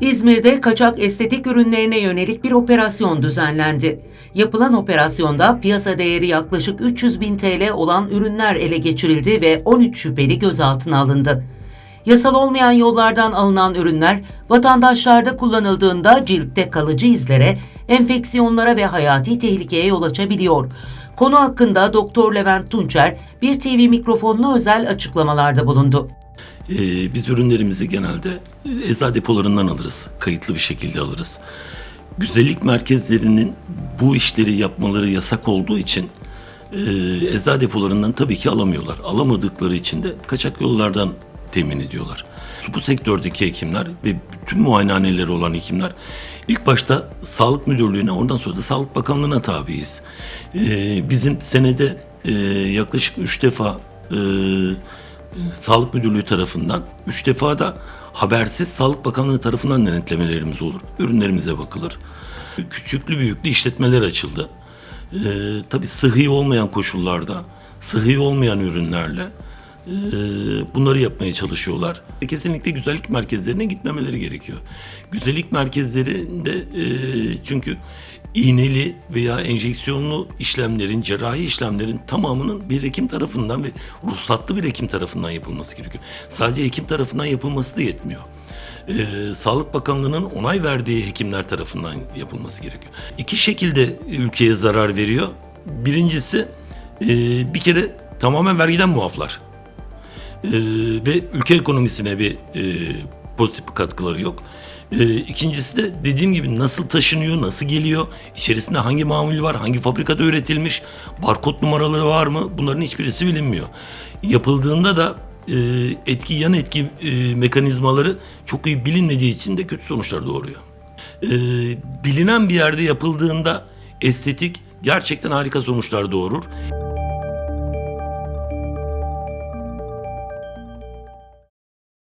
İzmir'de kaçak estetik ürünlerine yönelik bir operasyon düzenlendi. Yapılan operasyonda piyasa değeri yaklaşık 300 bin TL olan ürünler ele geçirildi ve 13 şüpheli gözaltına alındı. Yasal olmayan yollardan alınan ürünler vatandaşlarda kullanıldığında ciltte kalıcı izlere, enfeksiyonlara ve hayati tehlikeye yol açabiliyor. Konu hakkında Doktor Levent Tunçer bir TV mikrofonuna özel açıklamalarda bulundu. Ee, biz ürünlerimizi genelde e, eczacı depolarından alırız. Kayıtlı bir şekilde alırız. Güzellik merkezlerinin bu işleri yapmaları yasak olduğu için e, eczacı depolarından tabii ki alamıyorlar. Alamadıkları için de kaçak yollardan temin ediyorlar. Bu sektördeki hekimler ve bütün muayenehaneleri olan hekimler ilk başta Sağlık Müdürlüğü'ne ondan sonra da Sağlık Bakanlığı'na tabiiz. Ee, bizim senede e, yaklaşık üç defa e, Sağlık Müdürlüğü tarafından, üç defa da habersiz Sağlık Bakanlığı tarafından denetlemelerimiz olur. Ürünlerimize bakılır. Küçüklü büyüklü işletmeler açıldı. Ee, tabii sıhhi olmayan koşullarda, sıhhi olmayan ürünlerle bunları yapmaya çalışıyorlar. Kesinlikle güzellik merkezlerine gitmemeleri gerekiyor. Güzellik merkezlerinde e, çünkü iğneli veya enjeksiyonlu işlemlerin, cerrahi işlemlerin tamamının bir hekim tarafından ve ruhsatlı bir hekim tarafından yapılması gerekiyor. Sadece hekim tarafından yapılması da yetmiyor. Ee, Sağlık Bakanlığı'nın onay verdiği hekimler tarafından yapılması gerekiyor. İki şekilde ülkeye zarar veriyor. Birincisi e, bir kere tamamen vergiden muaflar. Ee, ve ülke ekonomisine bir e, pozitif katkıları yok. Ee, ikincisi de dediğim gibi nasıl taşınıyor, nasıl geliyor, içerisinde hangi mamul var, hangi fabrikada üretilmiş, barkod numaraları var mı bunların hiçbirisi bilinmiyor. Yapıldığında da e, etki yan etki e, mekanizmaları çok iyi bilinmediği için de kötü sonuçlar doğuruyor. Ee, bilinen bir yerde yapıldığında estetik gerçekten harika sonuçlar doğurur.